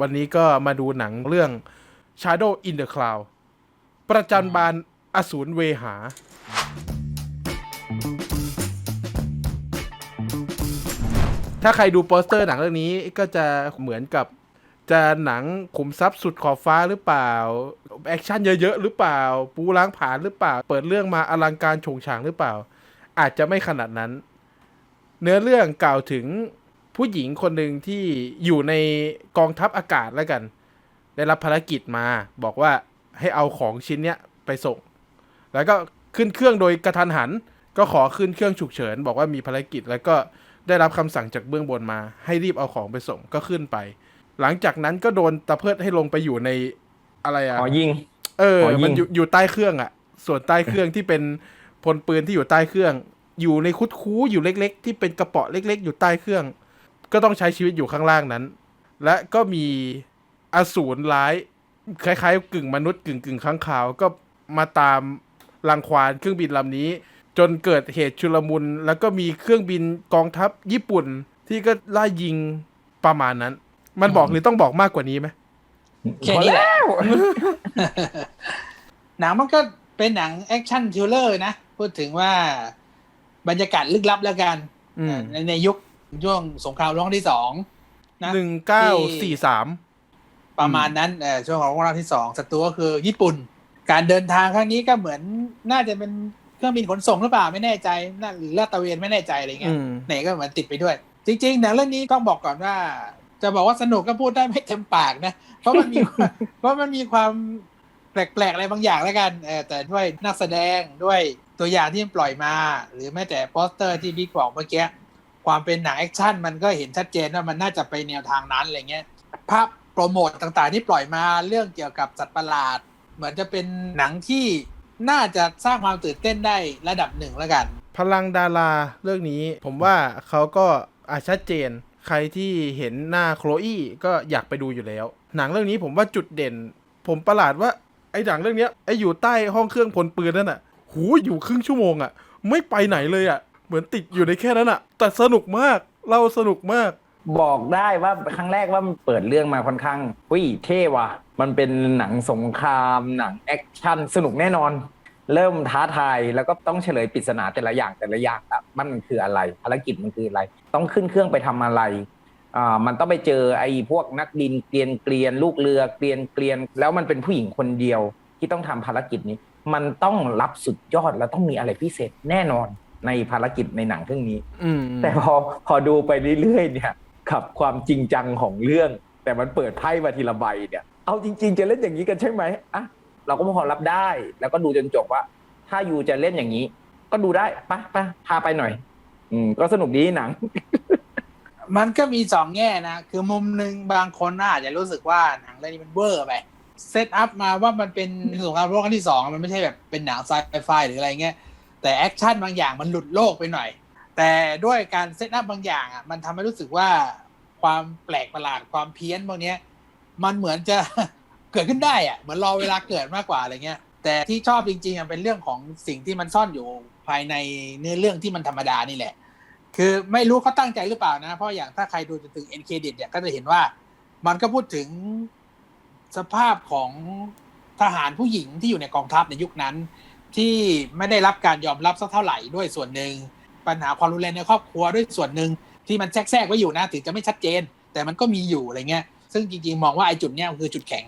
วันนี้ก็มาดูหนังเรื่อง Shadow in the Cloud ประจันบานอสูรเวหา ถ้าใครดูโปสเตอร์หนังเรื่องนี้ก็จะเหมือนกับจะหนังขุมทรัพย์สุดขอบฟ้าหรือเปล่า แอคชั่นเยอะๆ หรือเปล่า ปูล้างผ่านหรือเปล่า เปิดเรื่องมาอลังการโฉงฉางหรือเปล่า อาจจะไม่ขนาดนั้น เนื้อเรื่องกล่าวถึง ผู้หญิงคนหนึ่งที่อยู่ในกองทัพอากาศแล้วกัน ได้รับภารกิจมา บอกว่าให้เอาของชิ้นเนี้ยไปส่ง แล้วก็ขึ้นเครื่องโดยกระทันหัน ก็ขอขึ้นเครื่องฉุกเฉิน บอกว่ามีภารกิจแล้วก็ได้รับคำสั่งจากเบื้องบนมา ให้รีบเอาของไปส่งก็ขึ้นไป หลังจากนั้นก็โดนตะเพิดให้ลงไปอยู่ในอะไรอะอ๋อยิง เอออ๋อยิงมันอยู่อยู่ใต้เครื่องอะส่วนใต้เครื่องที่เป็นพลปืนที่อยู่ใต้เครื่อง อยู่ในคุดคู้อยู่เล็ก ๆ ที่เป็นกระเป๋อเล็ก ๆ อยู่ใต้เครื่อง ก็ต้องใช้ชีวิตอยู่ข้างล่างนั้น และก็มีอสูรร้าย คล้ายๆ กึ่งมนุษย์กึ่งกึ่งข้างขาว ก็มาตามรังควานเครื่องบินลำนี้ จนเกิดเหตุชุลมุน แล้วก็มีเครื่องบินกองทัพญี่ปุ่นที่ก็ไล่ยิงประมาณนั้น มันบอกหรือต้องบอกมากกว่านี้ไหมแค่นี้แหละพอแล้วหนังมันก็เป็นหนังแอคชั่นทิลเลอร์นะ พูดถึงว่าบรรยากาศลึกลับแล้วกันอืมในในยุค ช่วงสงครามโลกครั้งที่สองนะหนึ่งเก้าสี่สามประมาณนั้นเออช่วงของโลกครั้งที่สองศัตรูก็คือญี่ปุ่น การเดินทางครั้งนี้ก็เหมือนน่าจะเป็นเครื่องบินขนส่งหรือเปล่าไม่แน่ใจน่าหรือลาดตระเวนไม่แน่ใจอะไรเงี้ยอืมไหนก็เหมือนติดไปด้วย จริงๆหนังเรื่องนี้ต้องบอกก่อนว่า จะบอกว่าสนุกก็พูดได้ไม่เต็มปากนะเพราะมันมีเพราะมันมีความแปลกๆอะไรบางอย่างแล้วกันเออแต่ด้วยนักแสดงด้วยตัวอย่างที่มันปล่อยมา หรือแม้แต่โปสเตอร์ที่บิ๊กบอกเมื่อกี้ ความเป็นหนังแอคชั่นมันก็เห็นชัดเจนว่ามันน่าจะไปแนวทางนั้นอะไรเงี้ยภาพโปรโมทต่างๆ ที่ปล่อยมาเรื่องเกี่ยวกับสัตว์ประหลาด เหมือนจะเป็นหนังที่น่าจะสร้างความตื่นเต้นได้ระดับหนึ่งแล้วกัน พลังดาราเรื่องนี้ผมว่าเขาก็อาชัดเจน ใครที่เห็นหน้าโคลอี้ก็อยากไปดูอยู่แล้ว หนังเรื่องนี้ผมว่าจุดเด่น ผมประหลาดว่าไอ้หนังเรื่องเนี้ยไอ้อยู่ใต้ห้องเครื่องพลปืนนั่นอะ หูอยู่ครึ่งชั่วโมงอะ ไม่ไปไหนเลยอะ เหมือนติดอยู่ในแค่นั้นอะแต่สนุกมากเราสนุกมาก บอกได้ว่าครั้งแรกว่ามันเปิดเรื่องมาค่อนข้างอุ้ยเท่ว่ะ มันเป็นหนังสงครามหนังแอคชั่นสนุกแน่นอน เริ่มท้าทายแล้วก็ต้องเฉลยปริศนาแต่ละอย่างแต่ละอย่างอะมันคืออะไรภารกิจมันคืออะไร ต้องขึ้นเครื่องไปทำอะไรอ่ามันต้องไปเจอไอ้พวกนักบินเกลียนเกลียนลูกเรือเกลียนเกลียน แล้วมันเป็นผู้หญิงคนเดียวที่ต้องทำภารกิจนี้ มันต้องรับสุดยอดแล้วต้องมีอะไรพิเศษแน่นอน ในภารกิจในหนังเรื่องนี้อืมแต่พอพอดูไปเรื่อยๆเนี่ยกับความจริงจังของเรื่อง แต่มันเปิดไพ่มาทีละใบเนี่ย เอาจริง ๆ จะเล่นอย่างนี้กันใช่ไหมอะเราก็พอรับได้ แล้วก็ดูจนจบว่า ถ้ายูจะเล่นอย่างนี้ ก็ดูได้ไปไปพาไปหน่อย อืม ก็สนุกดีหนัง มันก็มีสองแง่นะคือมุมหนึ่งบางคนอาจจะรู้สึกว่าหนังเรื่องนี้มันเวอร์ไปเซตอัพมาว่ามันเป็นสงครามโลกครั้งที่สองมันไม่ใช่แบบเป็นหนังไซไฟหรืออะไรเงี้ย แต่แอคชั่นบางอย่างมันหลุดโลกไปหน่อย แต่ด้วยการเซตอัพบางอย่างอะมันทำให้รู้สึกว่าความแปลกประหลาดความเพี้ยนพวกเนี้ยมันเหมือนจะเกิดขึ้นได้อะเหมือนรอเวลาเกิดมากกว่าอะไรเงี้ย แต่ที่ชอบจริงๆอะเป็นเรื่องของสิ่งที่มันซ่อนอยู่ภายในเนื้อเรื่องที่มันธรรมดานี่แหละ คือไม่รู้เขาตั้งใจหรือเปล่านะ เพราะอย่างถ้าใครดูจนถึงเอ็นเครดิตเนี่ยก็จะเห็นว่ามันก็พูดถึงสภาพของทหารผู้หญิงที่อยู่ในกองทัพในยุคนั้น ที่ไม่ได้รับการยอมรับสักเท่าไหร่ด้วยส่วนหนึ่ง ปัญหาความรุนแรงในครอบครัวด้วยส่วนหนึ่งที่มันแทรกๆไว้อยู่นะถึงจะไม่ชัดเจน แต่มันก็มีอยู่อะไรเงี้ยซึ่งจริงๆมองว่าไอ้จุดเนี้ยคือจุดแข็ง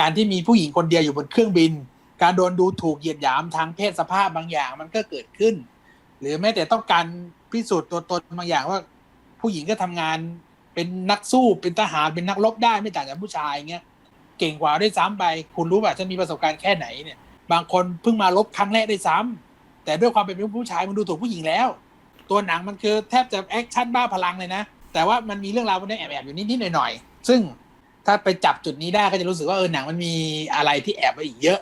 การที่มีผู้หญิงคนเดียวอยู่บนเครื่องบิน การโดนดูถูกเหยียดหยามทางเพศสภาพบางอย่างมันก็เกิดขึ้น หรือแม้แต่ต้องการพิสูจน์ตัวตนบางอย่างว่า ผู้หญิงก็ทำงานเป็นนักสู้เป็นทหารเป็นนักรบได้ไม่ต่างจากผู้ชายเงี้ยเก่งกว่าด้วยซ้ำไปคุณรู้ป่ะฉันมีประสบการณ์แค่ไหนเนี่ย บางคนเพิ่งมารบครั้งแรกด้วยซ้ำแต่ด้วยความเป็นผู้ชายมันดูถูกผู้หญิงแล้ว ตัวหนังมันคือแทบจะแอคชั่นบ้าพลังเลยนะ แต่ว่ามันมีเรื่องราวพวกนี้แอบๆอยู่นิดๆหน่อยๆซึ่งถ้าไปจับจุดนี้ได้ก็จะรู้สึกว่าเออหนังมันมีอะไรที่แอบไว้อีกเยอะ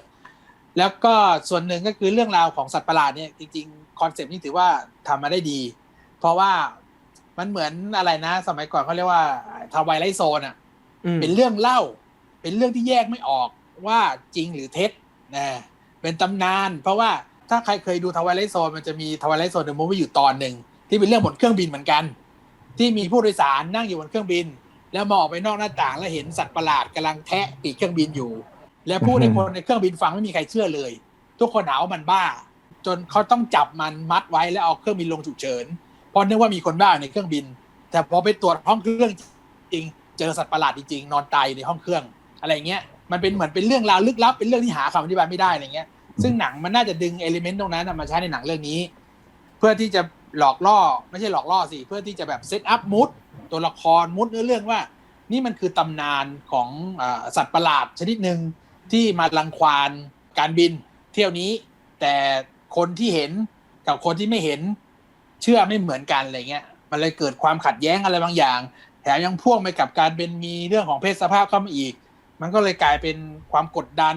แล้วก็ส่วนหนึ่งก็คือเรื่องราวของสัตว์ประหลาดเนี่ยจริงๆคอนเซปต์นี้ถือว่าทำมาได้ดี เพราะว่ามันเหมือนอะไรนะ สมัยก่อนเขาเรียกว่าทาวายไลโซนอะอืมเป็นเรื่องเล่า เป็นเรื่องที่แยกไม่ออกว่าจริงหรือเท็จนะ เป็นตำนาน เพราะว่าถ้าใครเคยดูทวายไลโซนมันจะมีทวายไลโซนเดอะมูฟวี่อยู่ตอนหนึ่งที่เป็นเรื่องบนเครื่องบินเหมือนกัน ที่มีผู้โดยสารนั่งอยู่บนเครื่องบิน แล้วมองออกไปนอกหน้าต่างแล้วเห็นสัตว์ประหลาดกำลังแทะปีกเครื่องบินอยู่ แล้วพูดให้คนในเครื่องบินฟังไม่มีใครเชื่อเลย ทุกคนหาว่ามันบ้า จนเขาต้องจับมันมัดไว้แล้วเอาเครื่องบินลงฉุกเฉินเพราะนึกว่ามีคนบ้าในเครื่องบิน แต่พอไปตรวจห้องเครื่องจริง เจอสัตว์ประหลาดจริงๆนอนตายในห้องเครื่อง อะไรเงี้ย มันเป็นเหมือนเป็นเรื่องราวลึกลับ เป็นเรื่องที่หาคำอธิบายไม่ได้อะไรเงี้ย ซึ่งหนังมันน่าจะดึงเอลิเมนต์ตรงนั้นมาใช้ในหนังเรื่องนี้ เพื่อที่จะหลอกล่อไม่ใช่หลอกล่อสิเพื่อที่จะแบบเซตอัพมูดตัวละครมูดเนื้อเรื่องว่า นี่มันคือตำนานของอสัตว์ประหลาดชนิดหนึ่งที่มาลังควานการบินเที่ยวนี้ แต่คนที่เห็นกับคนที่ไม่เห็นเชื่อไม่เหมือนกันอะไรเงี้ย มันเลยเกิดความขัดแย้งอะไรบางอย่าง แถมยังพ่วงไปกับการเป็นมีเรื่องของเพศสภาพเข้ามาอีก มันก็เลยกลายเป็นความกดดัน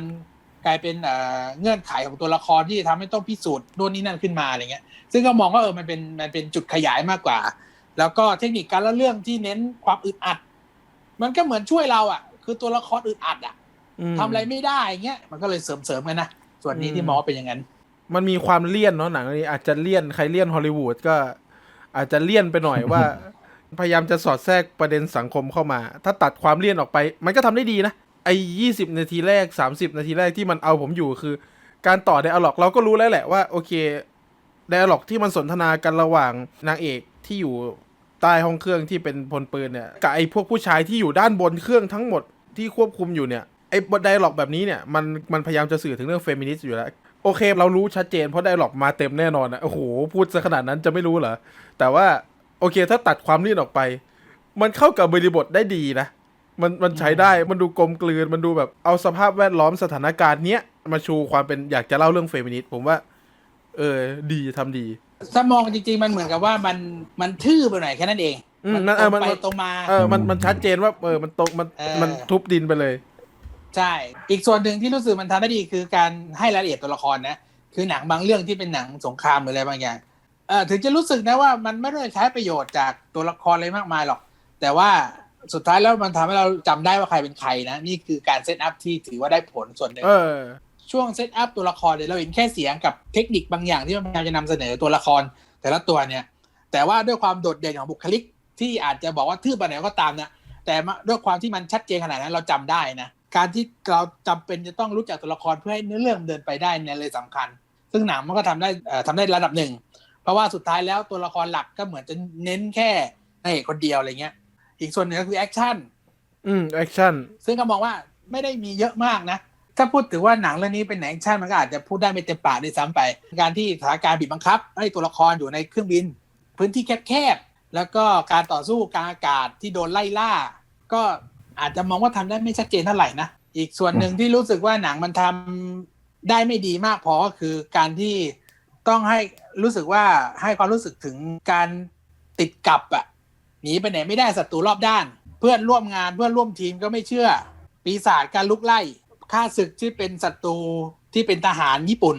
กลายเป็นเอ่อเงื่อนไขของตัวละครที่ทำให้ต้องพิสูจน์โน่นนี่นั่นขึ้นมาอะไรเงี้ย ซึ่งก็มองว่าเออมันเป็นมันเป็นจุดขยายมากกว่า แล้วก็เทคนิคการเล่าเรื่องที่เน้นความอึดอัด มันก็เหมือนช่วยเราอะ คือตัวละครอึดอัดอะอืมทำอะไรไม่ได้อย่างเงี้ยมันก็เลยเสริมเสริมๆกันนะส่วนนี้อืมที่มองว่าเป็นอย่างนั้นมันมีความเลี่ยนเนาะหนังเรื่องนี้อาจจะเลี่ยนใครเลี่ยนฮอลลีวูดก็ อาจจะเลี่ยนไปหน่อยว่า พยายามจะสอดแทรกประเด็นสังคมเข้ามา ถ้าตัดความเลี่ยนออกไป มันก็ทำได้ดีนะ ไอ้ยี่สิบนาทีแรกสามสิบนาทีแรกที่มันเอาผมอยู่คือ การต่อไดอะล็อกเราก็รู้แล้วแหละว่าโอเคไดอะล็อกที่มันสนทนากันระหว่างนางเอกที่อยู่ใต้ห้องเครื่องที่เป็นพลปืนเนี่ยกับไอ้พวกผู้ชายที่อยู่ด้านบนเครื่องทั้งหมดที่ควบคุมอยู่เนี่ยไอ้ไดอะล็อกแบบนี้เนี่ยมันมันพยายามจะสื่อถึงเรื่องเฟมินิสต์อยู่แล้วโอเค เรารู้ชัดเจนเพราะไดอะล็อกมาเต็มแน่นอนนะโอ้โหพูดซะขนาดนั้นจะไม่รู้เหรอแต่ว่าโอเคถ้าตัดความลื่นออกไป มันเข้ากับบริบทได้ดีนะ มันมันใช้ได้มันดูกลมกลืนมันดูแบบเอาสภาพแวดล้อมสถานการณ์เนี้ยมาชูความเป็นอยากจะเล่าเรื่องเฟมินิสต์ผมว่า เออ ดีทำดีถ้ามองจริง ๆ มันเหมือนกับว่ามันมันทื่อไปหน่อยแค่นั้นเองอืมมันนั่นตเอรองมันไปมันตรงมาเออมันมันชัดเจนว่าเออมันตรงมันเออมันทุบดินไปเลย ใช่ อีกส่วนหนึ่งที่รู้สึกมันทำได้ดีคือการให้รายละเอียดตัวละครนะ คือหนังบางเรื่องที่เป็นหนังสงครามหรืออะไรบางอย่างเออถึงจะรู้สึกนะว่ามันไม่ได้ใช้ประโยชน์จากตัวละครอะไรมากมายหรอก แต่ว่า สุดท้ายแล้วมันทำให้เราจำได้ว่าใครเป็นใครนะ นี่คือการเซตอัพที่ถือว่าได้ผลส่วนหนึ่งเออช่วงเซตอัพตัวละครเนี่ยเราเห็นแค่เสียงกับเทคนิคบางอย่างที่มันพยายามจะนำเสนอตัวละคร แต่ละตัวเนี่ย แต่ว่าด้วยความโดดเด่นของบุคลิก ที่อาจจะบอกว่าทื่อไปไหนก็ตามนะแต่ด้วยความที่มันชัดเจนขนาดนั้นเราจำได้นะการที่เราจำเป็นจะต้องรู้จักตัวละครเพื่อให้เนื้อเรื่องเดินไปได้เนี่ยเลยสำคัญ ซึ่งหนังมันก็ทำได้เอ่อทำได้ระดับหนึ่งเพราะว่าสุดท้ายแล้วตัวละครหลักก็เหมือนจะเน้นแค่นายเอกคนเดียวอะไรเงี้ย อีกส่วนหนึ่งก็คือแอคชั่นอืมแอคชั่นซึ่งก็มองว่าไม่ได้มีเยอะมากนะ ถ้าพูดถึงว่าหนังเรื่องนี้เป็นหนังแอคชั่นมันก็อาจจะพูดได้ไม่เต็มปากด้วยซ้ำไป การที่สถานการณ์บีบบังคับให้ตัวละครอยู่ในเครื่องบิน พื้นที่แคบๆแล้วก็การต่อสู้กลางอากาศที่โดนไล่ล่า ก็อาจจะมองว่าทำได้ไม่ชัดเจนเท่าไหร่นะอีกส่วนหนึ่งที่รู้สึกว่าหนังมันทำได้ไม่ดีมากพอก็คือการที่ต้องให้รู้สึกว่าให้ความรู้สึกถึงการติดกับอะ หนีไปไหนไม่ได้ศัตรูรอบด้าน เพื่อนร่วมงานเพื่อนร่วมทีมก็ไม่เชื่อ ปีศาจการลุกไล่ฆ่าศึกที่เป็นศัตรูที่เป็นทหารญี่ปุ่น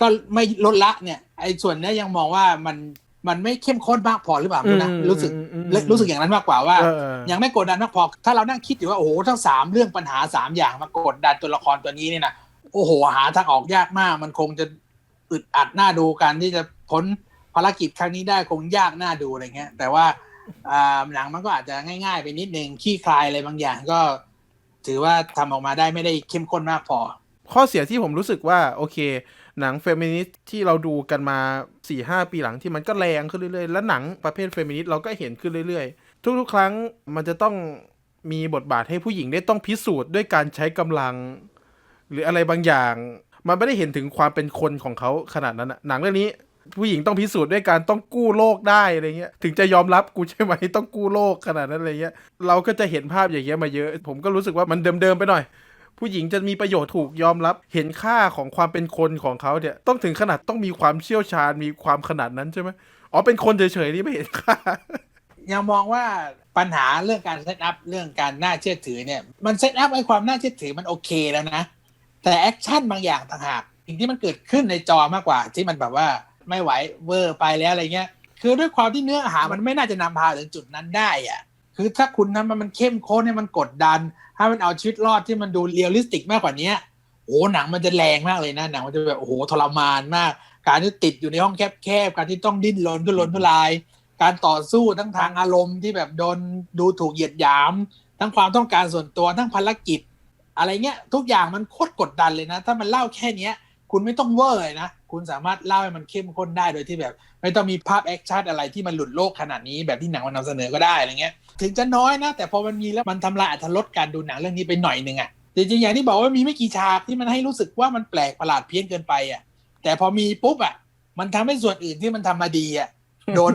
ก็ไม่ลดละเนี่ยไอ้ส่วนเนี้ยยังมองว่ามันมันไม่เข้มข้นมากพอหรือเปล่าไม่รู้นะอืมรู้สึกอืมอืมรู้สึกอย่างนั้นมากกว่าว่าเออเออยังไม่กดดันมากพอ ถ้าเรานั่งคิดอยู่ว่าโอ้โหทั้งสามเรื่องปัญหาสามอย่างมากดดันตัวละครตัวนี้เนี่ยนะโอ้โหหาทางออกยากมาก มันคงจะอึดอัดหน้าดูการที่จะพ้นภารกิจครั้งนี้ได้คงยากหน้าดูอะไรเงี้ย แต่ว่าอ่า หนังมันก็อาจจะง่ายๆไปนิดนึงขี้คลายอะไรบางอย่างก็ ถือว่าทำออกมาได้ไม่ได้เข้มข้นมากพอ ข้อเสียที่ผมรู้สึกว่า โอเค หนังเฟมินิสต์ที่เราดูกันมา4ี่หปีหลังที่มันก็แรงขึ้นเรื่อยๆ แล้วหนังประเภทเฟมินิสต์เราก็เห็นขึ้นเรื่อยๆ ทุกๆ ครั้งมันจะต้องมีบทบาทให้ผู้หญิงได้ต้องพิสูจน์ด้วยการใช้กำลัง หรืออะไรบางอย่าง มันไม่ได้เห็นถึงความเป็นคนของเขาขนาดนั้นอะหนังเรื่องนี้ ผู้หญิงต้องพิสูจน์ด้วยการต้องกู้โลกได้อะไรเงี้ยถึงจะยอมรับกูใช่ไหมต้องกู้โลกขนาดนั้นอะไรเงี้ยเราก็จะเห็นภาพอย่างเงี้ยมาเยอะ ผมก็รู้สึกว่ามันเดิมๆไปหน่อย ผู้หญิงจะมีประโยชน์ถูกยอมรับ เห็นค่าของความเป็นคนของเขาเนี่ยต้องถึงขนาดต้องมีความเชี่ยวชาญมีความขนาดนั้นใช่ไหมอ๋อเป็นคนเฉยๆนี่ไม่เห็นค่ายังมองว่าปัญหาเรื่องการเซตอัพเรื่องการน่าเชื่อถือเนี่ยมันเซตอัพไอ้ความน่าเชื่อถือมันโอเคแล้วนะ แต่แอคชั่นบางอย่างต่างหากสิ่งที่มันเกิดขึ้นในจอมากกว่าที่มันแบบว่า ไม่ไหวเวอร์ไปแล้วอะไรเงี้ย คือด้วยความที่เนื้อหามันไม่น่าจะนำพาถึงจุดนั้นได้อะคือถ้าคุณทำมันมันเข้มข้นเนี่ยมันกดดันถ้ามันเอาชีวิตรอดที่มันดูเรียลลิสติกมากกว่านี้โอ้โหหนังมันจะแรงมากเลยนะหนังมันจะแบบโอ้โหทรมานมาก การที่ติดอยู่ในห้องแคบๆการที่ต้องดิ้นรนทุรนทุราย การต่อสู้ทั้งทางอารมณ์ที่แบบโดนดูถูกเหยียดหยาม ทั้งความต้องการส่วนตัวทั้งภารกิจ อะไรเงี้ยทุกอย่างมันโคตรกดดันเลยนะ ถ้ามันเล่าแค่เนี้ย คุณไม่ต้องเวอร์เลยนะ คุณสามารถเล่าให้มันเข้มข้นได้โดยที่แบบ ไม่ต้องมีภาพแอคชั่นอะไรที่มันหลุดโลกขนาดนี้แบบที่หนังมันนำเสนอก็ได้อะไรเงี้ย ถึงจะน้อยนะ แต่พอมันมีแล้วมันทำลายอรรถรสการดูหนังเรื่องนี้ไปหน่อยหนึ่งอะจริงๆอย่างที่บอกว่ามีไม่กี่ฉากที่มันให้รู้สึกว่ามันแปลกประหลาดเพี้ยนเกินไปอะแต่พอมีปุ๊บอะมันทำให้ส่วนอื่นที่มันทำมาดีอะโดน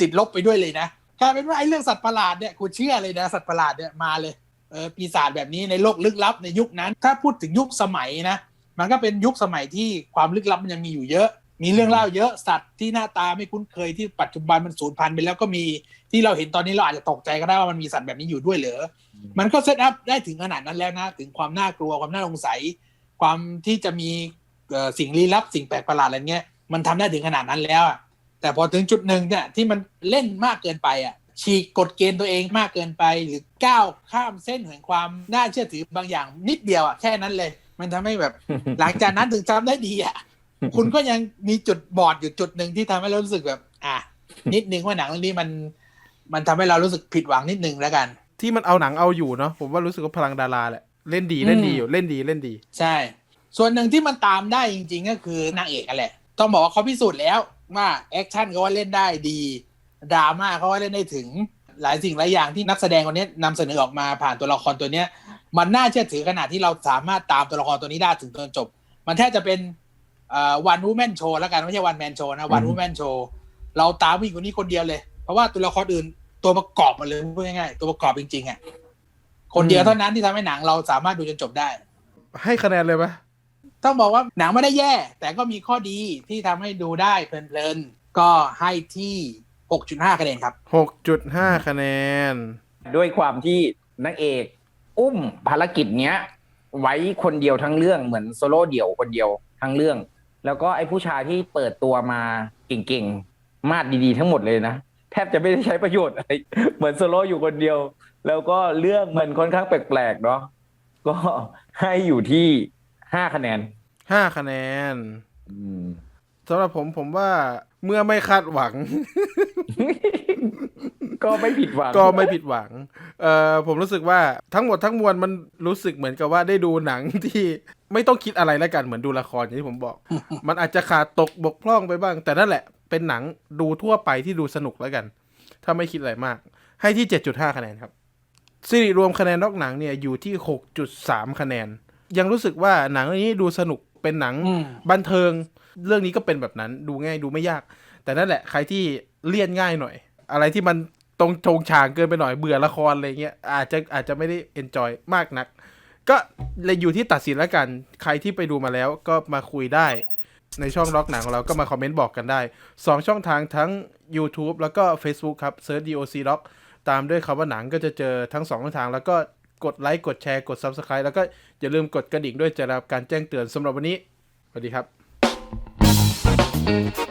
ติดลบไปด้วยเลยนะกลายเป็นว่าไอ้เรื่องสัตว์ประหลาดเนี่ยกูเชื่อเลยนะสัตว์ประหลาดเนี่ยมาเลยเออปีศาจแบบนี้ในโลกลึกลับในยุคนั้น ถ้าพูดถึงยุคสมัยนะ มันก็เป็นยุคสมัยที่ความลึกลับมันยังมีอยู่เยอะ มีเรื่องเล่าเยอะสัตว์ที่หน้าตาไม่คุ้นเคยที่ปัจจุบันมันสูญพันธุ์ไปแล้วก็มีที่เราเห็นตอนนี้เราอาจจะตกใจก็ได้ว่ามันมีสัตว์แบบนี้อยู่ด้วยเหรอมันก็เซตอัพได้ถึงขนาดนั้นแล้วนะถึงความน่ากลัวความน่าสงสัย ความที่จะมีเอ่อสิ่งลี้ลับสิ่งแปลกประหลาดอะไรเงี้ยมันทำได้ถึงขนาดนั้นแล้วอะแต่พอถึงจุดหนึ่งเนี่ยที่มันเล่นมากเกินไปอะฉีกกฎเกณฑ์ตัวเองมากเกินไป หรือก้าวข้ามเส้นแห่งความน่าเชื่อถือบางอย่างนิดเดียวอะแค่นั้นเลย มันทำให้แบบ หลังจากนั้นถึงจำได้ดีอะคุณก็ยังมีจุดบอดอยู่จุดหนึ่งที่ทำให้เรารู้สึกแบบ อะนิดนึงว่าหนังเรื่องนี้มัน มันทำให้เรารู้สึกผิดหวังนิดนึงแล้วกัน ที่มันเอาหนังเอาอยู่เนาะผมว่ารู้สึกว่าพลังดาราแหละเล่นดีเล่นดีอยู่เล่นดีเล่นดี ใช่ ส่วนหนึ่งที่มันตามได้จริง ๆ ก็คือนางเอกกันแหละต้องบอกว่าเขาพิสูจน์แล้วว่าแอคชั่นเขาว่าเล่นได้ดีดราม่าเขาว่าเล่นได้ถึงหลายสิ่งหลายอย่างที่นักแสดงคนนี้นำเสนอออกมาผ่านตัวละครตัวเนี้ย มันน่าเชื่อถือขนาดที่เราสามารถตามตัวละครตัวนี้ได้ถึงจนจบ มันแทบจะเป็นวันวูแมนโชว์แล้วกันไม่ใช่วันแมนโชว์นะวันวูแมนโชว์เราตามผู้หญิงคนนี้คนเดียวเลย เพราะว่าตัวละครอื่นตัวประกอบหมาเลยพูดง่ายๆตัวประกอบจริงๆอะคนเดียวเท่านั้นที่ทำให้หนังเราสามารถดูจนจบได้ ให้คะแนนเลยปะต้องบอกว่าหนังไม่ได้แย่ แต่ก็มีข้อดีที่ทำให้ดูได้เพลินๆก็ให้ที่6.5คะแนนครับหกจุดห้าคะแนน ด้วยความที่นางเอก อุ้มภารกิจเนี้ย ไว้คนเดียวทั้งเรื่องเหมือนโซโล่เดี่ยวคนเดียวทั้งเรื่อง แล้วก็ไอ้ผู้ชายที่เปิดตัวมาเก่งๆ มาดดีๆ ทั้งหมดเลยนะแทบจะไม่ได้ใช้ประโยชน์อะไรเหมือนโซโล่อยู่คนเดียว แล้วก็เรื่องมันค่อนข้างแปลกๆเนาะก็ให้อยู่ที่ห้าคะแนนห้าคะแนนอืมสำหรับผมผมว่าเมื่อไม่คาดหวัง ก็ไม่ผิดหวัง ก็ไม่ผิดหวัง เอ่อผมรู้สึกว่าทั้งหมดทั้งมวลมันรู้สึกเหมือนกับว่าได้ดูหนังที่ไม่ต้องคิดอะไรแล้วกันเหมือนดูละครอย่างที่ผมบอก มันอาจจะขาดตกบกพร่องไปบ้าง แต่นั่นแหละเป็นหนังดูทั่วไปที่ดูสนุกแล้วกัน ถ้าไม่คิดอะไรมาก ให้ที่ 7.5 คะแนนครับสิริรวมคะแนนนอกหนังเนี่ยอยู่ที่ 6.3 คะแนน ยังรู้สึกว่าหนังเรื่องนี้ดูสนุกเป็นหนังอืมบันเทิง เรื่องนี้ก็เป็นแบบนั้นดูง่ายดูไม่ยาก แต่นั่นแหละใครที่เลี่ยนง่ายหน่อย อะไรที่มัน ตรงชงฉางเกินไปหน่อยเบื่อละครอะไรเงี้ยอาจจะอาจจะไม่ได้เอนจอยมากนัก ก็เลยอยู่ที่ตัดสินแล้วกัน ใครที่ไปดูมาแล้วก็มาคุยได้ ในช่องล็อกหนังของเราก็มาคอมเมนต์บอกกันได้ 2 ช่องทางทั้ง YouTube แล้วก็ Facebook ครับเซิร์ช DOC Lock ตามด้วยคำว่าหนังก็จะเจอทั้ง2ช่องทาง แล้วก็กดไลค์กดแชร์กด Subscribe แล้วก็อย่าลืมกดกระดิ่งด้วยจะได้รับการแจ้งเตือนสำหรับวันนี้สวัสดีครับ